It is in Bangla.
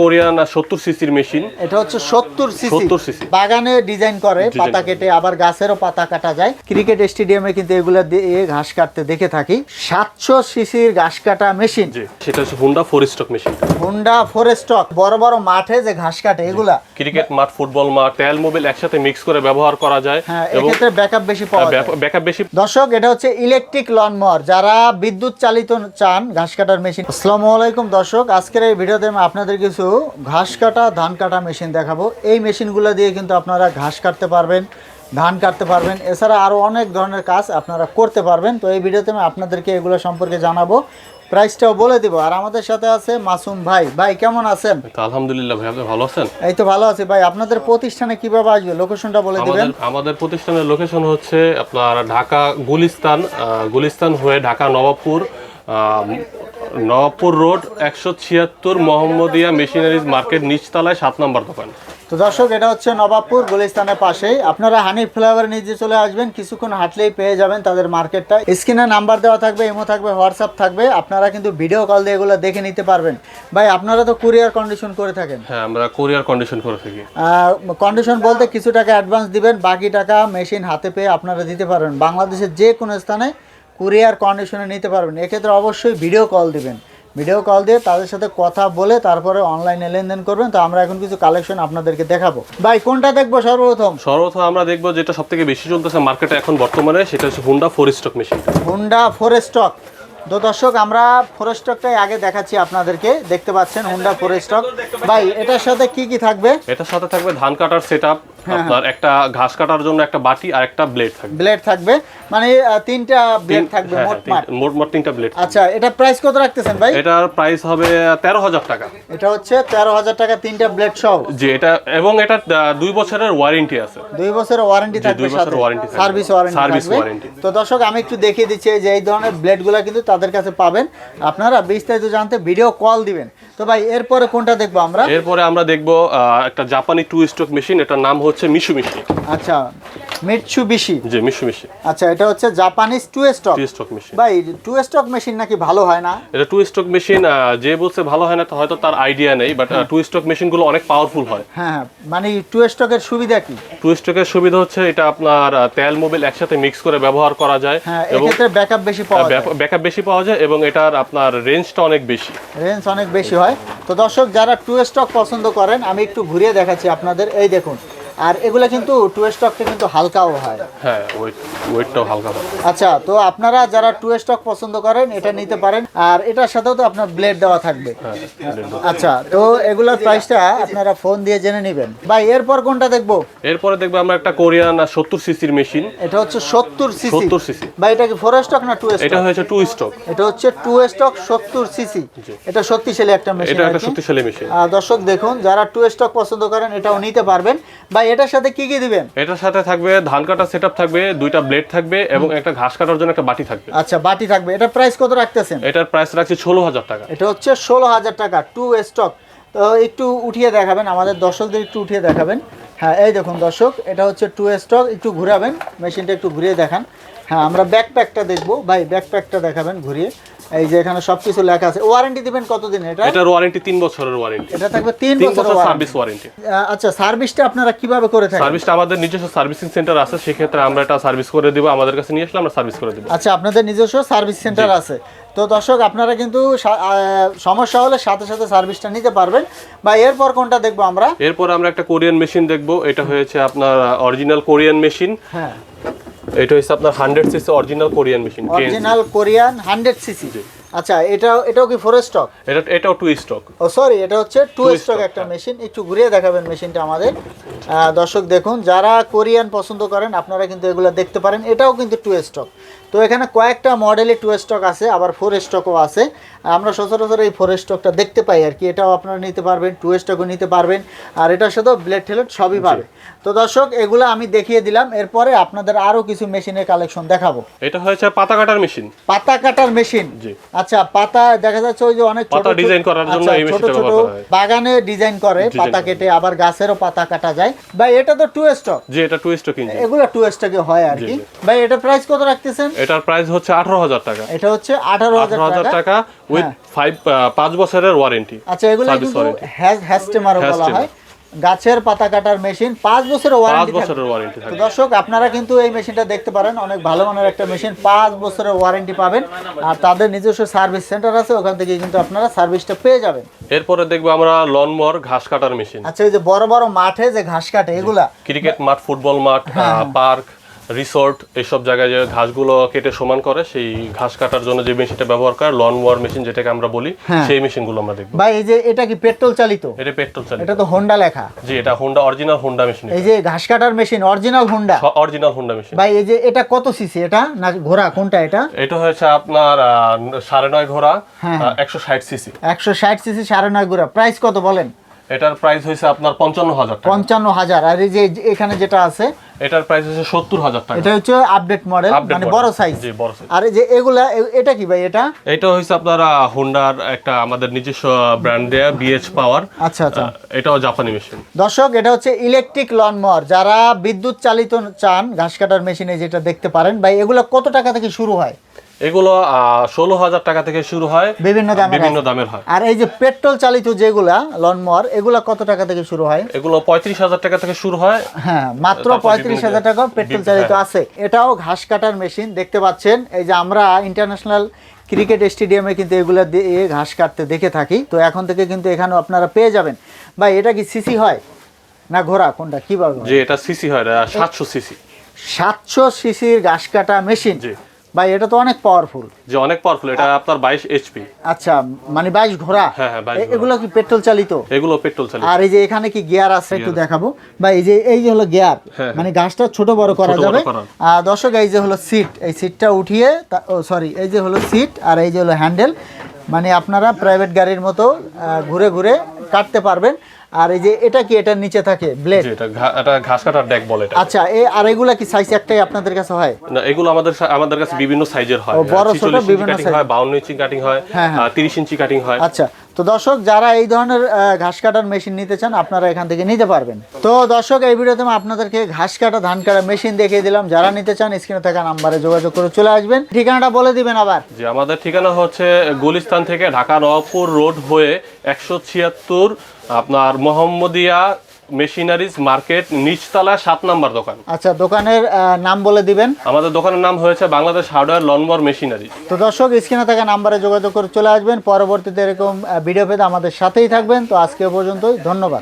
কোরিয়ান সত্তর সিসির মেশিন। এটা হচ্ছে সত্তর সিসি। বাগানে ডিজাইন করে পাতা কেটে আবার গাছেরও পাতা কাটা যায়। ক্রিকেট স্টেডিয়ামে কিন্তু এগুলা দিয়ে ঘাস কাটতে দেখে থাকি। সাতশো সিসির ঘাস কাটা মেশিন। সেটা হচ্ছে Honda four stroke machine Honda বড় বড় মাঠে যে ঘাস কাটে এগুলা। ক্রিকেট মাঠ ফুটবল মাঠ তেল মোবিল একসাথে মিক্স করে ব্যবহার করা যায় হ্যাঁ এক্ষেত্রে ব্যাকআপ বেশি পাওয়া যায়। ব্যাকআপ বেশি দর্শক এটা হচ্ছে ইলেকট্রিক লন মোয়ার যারা বিদ্যুৎ চালিত চান ঘাস কাটার মেশিন আসসালামু আলাইকুম দর্শক আজকের এই ভিডিওতে আমি আপনাদের কিছু ঘাস কাটা ধান কাটা মেশিন দেখাবো। এই মেশিনগুলো দিয়ে কিন্তু আপনারা ঘাস কাটতে পারবেন ধান কাটতে পারবেন। এছাড়া আরও অনেক ধরনের কাজ আপনারা করতে পারবেন। তো এই ভিডিওতে আমি আপনাদেরকে এগুলো সম্পর্কে জানাব। প্রাইসটাও বলে দিব। আর আমাদের সাথে আছে মাসুম ভাই। ভাই কেমন আছেন? আলহামদুলিল্লাহ ভাই আপনি ভালো আছেন? এই তো ভালো আছি। ভাই আপনাদের প্রতিষ্ঠানে কীভাবে আসবে? লোকেশনটা বলে দিবেন। আমাদের প্রতিষ্ঠানের লোকেশন হচ্ছে আপনার ঢাকা গুলিস্তান গুলিস্তান হয়ে ঢাকা নবাবপুর আহ, নবাবপুর রোড একশো ছিয়াত্তর মোহাম্মদিয়া মেশিনারিজ মার্কেট নিচতলায় সাত নম্বর দোকান। তো দর্শক এটা হচ্ছে নবাবপুর গুলিস্তানের পাশেই। আপনারা হানি ফ্লেভার নিচে চলে আসবেন কিছুক্ষণ হাঁটলেই পেয়ে যাবেন তাদের মার্কেটটা। স্ক্রিনে নাম্বার দেওয়া থাকবে ইমো থাকবে হোয়াটসঅ্যাপ থাকবে আপনারা কিন্তু ভিডিও কল দিয়ে এগুলো দেখে নিতে পারবেন। ভাই আপনারা তো কুরিয়ার কন্ডিশন করে থাকেন। হ্যাঁ আমরা কোরিয়ার কন্ডিশন করে থাকি। কন্ডিশন বলতে কিছু টাকা অ্যাডভান্স দিবেন বাকি টাকা মেশিন হাতে পেয়ে আপনারা দিতে পারবেন বাংলাদেশের যে কোনো স্থানে কুরিয়ার কন্ডিশনে নিতে পারবেন। এক্ষেত্রে অবশ্যই ভিডিও কল দিবেন। ভিডিও কল দিয়ে তাদের সাথে কথা বলে তারপরে অনলাইনে লেনদেন করবেন। তো আমরা এখন কিছু কালেকশন আপনাদেরকে দেখাবো। ভাই কোনটা দেখব সর্বপ্রথম? সর্বপ্রথম আমরা দেখব যেটা সব থেকে বেশি চলতেছে মার্কেটে এখন বর্তমানে সেটা হচ্ছে Honda four stroke machine Honda four stroke তো দর্শক আমরা ফোরেস্টকটাই আগে দেখাচ্ছি আপনাদেরকে। দেখতে পাচ্ছেন হুন্ডা ফোরেস্টক ভাই এটার সাথে কি কি থাকবে? এটার সাথে থাকবে ধান কাটার সেট হ্যাঁ, আপনার একটা ঘাস কাটার জন্য একটা বাটি আর একটা ব্লেড থাকবে। ব্লেড থাকবে। মানে তিনটা ব্লেড থাকবে হ্যাঁ, মোট হ্যাঁ, মোট। মোট তিনটা ব্লেড আচ্ছা এটা প্রাইস কত রাখতেছেন ভাই? এটার প্রাইস হবে তেরো হাজার টাকা। এটা হচ্ছে তেরো হাজার টাকা তিনটা ব্লেড সহ। যে এটা এবং এটা দুই বছরের ওয়ারেন্টি আছে। দুই বছরের ওয়ারেন্টি থাকবে দুই বছরের সাথে। থাকবে। সার্ভিস ওয়ারেন্টি Service থাকবে। তো দর্শক আমি একটু দেখিয়ে দিচ্ছি যে এই ধরনের ব্লেডগুলো কিন্তু তাদের কাছে পাবেন। আপনারা বিস্তারিত জানতে ভিডিও কল দিবেন। তো ভাই এরপরে কোনটা দেখব আমরা? এরপরে আমরা দেখব একটা জাপানি টু স্ট্রোক মেশিন এটার নাম হচ্ছে মিশু মিশি আচ্ছা মিটসু বিশি যে মিশু মিশি আচ্ছা এটা হচ্ছে Japanese two stroke two stroke machine ভাই টু স্টক মেশিন নাকি ভালো হয় না? এটা টু স্টক মেশিন যে বলছে ভালো হয় না তো হয়তো তার আইডিয়া নেই বাট টু স্ট্রোক মেশিনগুলো অনেক পাওয়ারফুল হয়। হ্যাঁ হ্যাঁ মানে টু স্টকের সুবিধা কি? টু স্ট্রোকের সুবিধা হচ্ছে এটা আপনার তেল মোবিল একসাথে মিক্স করে ব্যবহার করা যায় হ্যাঁ এবং এক্ষেত্রে ব্যাকআপ বেশি পাওয়া যায়। ব্যাকআপ বেশি পাওয়া যায় এবং এটার আপনার রেঞ্জটা অনেক বেশি। রেঞ্জ অনেক বেশি হয়। তো দর্শক যারা টু স্টক পছন্দ করেন আমি একটু ঘুরিয়ে দেখাচ্ছি আপনাদের। এই দেখুন আর এগুলো কিন্তু টু স্টকটা কিন্তু হালকাও হয়। হ্যাঁ ওয়েট ওয়েটটাও হালকা হয়। আচ্ছা তো আপনারা যারা টু স্টক পছন্দ করেন এটা নিতে পারেন। আর এটার সাথেও তো আপনার ব্লেড দেওয়া থাকবে। হ্যাঁ আচ্ছা তো এগুলোর প্রাইসটা আপনারা ফোন দিয়ে জেনে নেবেন। ভাই এরপর কোনটা দেখব? এরপরে দেখব আমরা একটা কোরিয়ান সত্তর সিসির মেশিন এটা হচ্ছে সত্তর সিসি 70 সিসি ভাই এটা কি ফোর স্টক না টু এটা স্টক হয়েছে টু স্টক এটা হচ্ছে টু স্টক সত্তর সিসি এটা শক্তিশালী একটা মেশিন এটা একটা শক্তিশালী মেশিন দর্শক দেখুন যারা টু স্টক পছন্দ করেন এটাও নিতে পারবেন। ভাই এটার সাথে কি কি দিবেন? এটার সাথে থাকবে ধান কাটা সেট থাকবে দুইটা ব্লেড থাকবে এবং একটা ঘাস কাটার জন্য একটা বাটি থাকবে। আচ্ছা বাটি থাকবে। এটা প্রাইস কত রাখতেছেন? এটার প্রাইস রাখছি ষোলো হাজার টাকা। এটা হচ্ছে ষোলো হাজার টাকা টু স্টক তো একটু উঠিয়ে দেখাবেন আমাদের দর্শকদের একটু উঠিয়ে দেখাবেন। হ্যাঁ এই দেখুন দর্শক এটা হচ্ছে টু স্টক একটু ঘুরাবেন মেশিনটা একটু ঘুরিয়ে দেখান। হ্যাঁ আমরা ব্যাকপ্যাকটা দেখব। ভাই ব্যাকপ্যাকটা দেখাবেন ঘুরিয়ে। এই যে এখানে সব কিছু লেখা আছে। ওয়ারেন্টি দিবেন কতদিন এটা? এটার ওয়ারেন্টি তিন বছরের ওয়ারেন্টি এটা থাকবে তিন তিন বছর বছর সার্ভিস ওয়ারেন্টি আচ্ছা সার্ভিসটা আপনারা কীভাবে করে থাকেন? সার্ভিসটা আমাদের নিজস্ব সার্ভিসিং সেন্টার আছে সেক্ষেত্রে আমরা এটা সার্ভিস করে দিব আমাদের কাছে নিয়ে আসলে আমরা সার্ভিস করে দিব। আচ্ছা আপনাদের নিজস্ব সার্ভিস সেন্টার আছে। তো দর্শক আপনারা কিন্তু সমস্যা হলে সাথে সাথে সার্ভিসটা নিতে পারবেন। বা এরপর কোনটা দেখব আমরা? এরপর আমরা একটা কোরিয়ান মেশিন দেখব এটা হয়েছে আপনার অরিজিনাল কোরিয়ান মেশিন হ্যাঁ। এটা হচ্ছে আপনার hundred CC original Korean machine original Korean hundred CC আচ্ছা এটাও এটাও কি ফোর স্টক এটা এটাও টু স্টক ও সরি এটা হচ্ছে টু স্টক একটা মেশিন একটু ঘুরিয়ে দেখাবেন মেশিনটা আমাদের। দর্শক দেখুন যারা কোরিয়ান পছন্দ করেন আপনারা কিন্তু এগুলো দেখতে পারেন। এটাও কিন্তু টু স্টক তো এখানে কয়েকটা মডেলে টু স্টক আছে আবার ফোর স্টকও আছে। আমরা সচরাচর এই ফোর স্টকটা দেখতে পাই আর কি। এটাও আপনারা নিতে পারবেন টু স্টকও নিতে পারবেন। আর এটার সাথেও ব্লেড টেলেট সবই পাবে। তো দর্শক এগুলো আমি দেখিয়ে দিলাম। এরপরে আপনাদের আরও কিছু মেশিনের কালেকশন দেখাবো। এটা হয়েছে পাতা কাটার মেশিন পাতা কাটার মেশিন জি। আচ্ছা পাতা দেখা যাচ্ছে ওই যে অনেক ছোট পাতা ডিজাইন করার জন্য আচ্ছা, এই ছোট ছোট। বাগানে ডিজাইন করে পাতা কেটে আবার গাছেরও পাতা কাটা যায়। ভাই এটা তো টু স্টক যে এটা টু স্টক ইঞ্জিন এগুলো টু স্টকে হয় আর কি। জি, জি। ভাই এটা প্রাইস কত রাখতেছেন? এটার প্রাইস হচ্ছে আঠারো হাজার টাকা। এটা হচ্ছে আঠারো হাজার আঠারো হাজার টাকা। টাকা উইথ হ্যাঁ। ফাইভ পাঁচ বছরের ওয়ারেন্টি আচ্ছা এগুলো কিন্তু warranty। হ্যাস্টেমারও বলা হয়। গাছের পাতা কাটার মেশিন পাঁচ বছরের ওয়ারেন্টি বছরের ওয়ারেন্টি তো থাকবে। দর্শক আপনারা কিন্তু এই মেশিনটা দেখতে পারেন অনেক ভালো মানের একটা মেশিন পাঁচ বছরের ওয়ারেন্টি পাবেন। আর তাদের নিজস্ব সার্ভিস সেন্টার আছে ওখান থেকে কিন্তু আপনারা সার্ভিসটা পেয়ে যাবেন। এরপরে দেখব আমরা লনমর ঘাস কাটার মেশিন। আচ্ছা এই যে বড় বড় মাঠে যে ঘাস কাটে এগুলা? ক্রিকেট মাঠ ফুটবল মাঠ হ্যাঁ, পার্ক রিসোর্ট এইসব জায়গায় যে ঘাসগুলো কেটে সমান করে সেই ঘাস কাটার জন্য যে মেশিনটা ব্যবহার করে লন ওয়ার মেশিন যেটাকে আমরা বলি হ্যাঁ। সেই মেশিনগুলো আমরা দেখব। ভাই এই যে এটা কি পেট্রোল চালিত? এটা পেট্রোল চালিত। এটা তো হোন্ডা লেখা। জি এটা হোন্ডা অরিজিনাল হোন্ডা মেশিন এই যে ঘাস কাটার machine original Honda original Honda machine ভাই এই যে এটা কত সিসি এটা না ঘোড়া কোনটা এটা? এটা হচ্ছে আপনার সাড়ে নয় ঘোড়া হ্যাঁ, একশো ষাট সিসি একশো ষাট সিসি সাড়ে নয় ঘোড়া। প্রাইস কত বলেন? এটার প্রাইস হয়েছে আপনার পঞ্চান্ন হাজার পঞ্চান্ন হাজার আর এই যে এখানে যেটা আছে এটার প্রাইস হচ্ছে সত্তর হাজার টাকা। এটা হচ্ছে আপডেট মডেল মানে বড় সাইজ জি বড় সাইজ আর যে এগুলা এটা কি ভাই এটা? এটা হচ্ছে আপনার হোন্ডার একটা আমাদের নিজস্ব ব্র্যান্ড দেয়া বিএচ পাওয়ার আচ্ছা আচ্ছা। এটাও জাপানি মেশিন দর্শক এটা হচ্ছে ইলেকট্রিক লনমর যারা বিদ্যুৎ চালিত চান ঘাস কাটার মেশিনে যেটা দেখতে পারেন ভাই এগুলা কত টাকা থেকে শুরু হয়? এগুলো ষোলো হাজার টাকা থেকে শুরু হয় বিভিন্ন দামের বিভিন্ন দামের হয়। আর এই যে পেট্রোল চালিত যেগুলা লনমর এগুলো কত টাকা থেকে শুরু হয়? এগুলো পঁয়ত্রিশ হাজার টাকা থেকে শুরু হয়। হ্যাঁ মাত্র পঁয়ত্রিশ হাজার টাকা পেট্রোল চালিত হ্যাঁ। আছে। এটাও ঘাস কাটার মেশিন দেখতে পাচ্ছেন। এই যে আমরা ইন্টারন্যাশনাল ক্রিকেট স্টেডিয়ামে কিন্তু এগুলা দিয়ে ঘাস কাটতে দেখে থাকি। তো এখন থেকে কিন্তু এখানেও আপনারা পেয়ে যাবেন। ভাই এটা কি সিসি হয়? না ঘোড়া? কোনটা? কীভাবে? যে এটা সিসি হয় সাতশো সিসি সাতশো সিসির ঘাস কাটা মেশিন জি। ভাই এটা তো অনেক পাওয়ারফুল যে অনেক পাওয়ারফুল এটা আপনার বাইশ এইচপি আচ্ছা মানে বাইশ ঘোড়া? হ্যাঁ, হ্যাঁ, এগুলো কি পেট্রোল চালিত? এগুলো পেট্রোল চালিত। আর এই যে এখানে কি গিয়ার আছে একটু দেখাবো। বা এই যে এই যে হলো গিয়ার হ্যাঁ, মানে গাছটা ছোট বড় করা যাবে। আর দর্শক এই যে হলো সিট এই সিটটা উঠিয়ে সরি এই যে হলো সিট আর এই যে হলো হ্যান্ডেল মানে আপনারা প্রাইভেট গাড়ির মতো ঘুরে ঘুরে কাটতে পারবেন। আর এই যে এটা কি? এটার নিচে থাকে ব্লেড এটা এটা ঘাস কাটার ডেক বলে এটা। আচ্ছা এই আর এগুলা কি সাইজ একটাই আপনাদের কাছে হয়? না এগুলো আমাদের আমাদের কাছে বিভিন্ন সাইজের হয়। বড় ছোট বিভিন্ন সাইজ হয় বাউন্ন ইঞ্চি কাটিং হয় হ্যাঁ, হ্যাঁ। তিরিশ ইঞ্চি কাটিং হয়। আচ্ছা। তো দর্শক, যারা এই ধরনের ঘাস কাটার মেশিন নিতে চান, আপনারা এখান থেকে নিতে পারবেন। তো দর্শক, এই ভিডিওতে আমি আপনাদেরকে ঘাস কাটা, ধান কাটা মেশিন দেখিয়ে দিলাম। যারা নিতে চান স্ক্রিনে থাকা নাম্বারে যোগাযোগ করে চলে আসবেন। ঠিকানাটা বলে দিবেন আবার। যে আমাদের ঠিকানা হচ্ছে গুলিস্তান থেকে ঢাকা নবাবপুর রোড হয়ে একশো ছিয়াত্তর, আপনার মোহাম্মদিয়া মেশিনারিজ মার্কেট নিচতলা সাত নাম্বার দোকান। আচ্ছা দোকানের নাম বলে দিবেন? আমাদের দোকানের নাম হয়েছে বাংলাদেশ হার্ডওয়্যার লনমর মেশিনারি। তো দর্শক স্ক্রিনে থাকা নাম্বারে যোগাযোগ করে চলে আসবেন। পরবর্তীতে এরকম ভিডিও পেতে আমাদের সাথেই থাকবেন। তো আজকে পর্যন্তই ধন্যবাদ।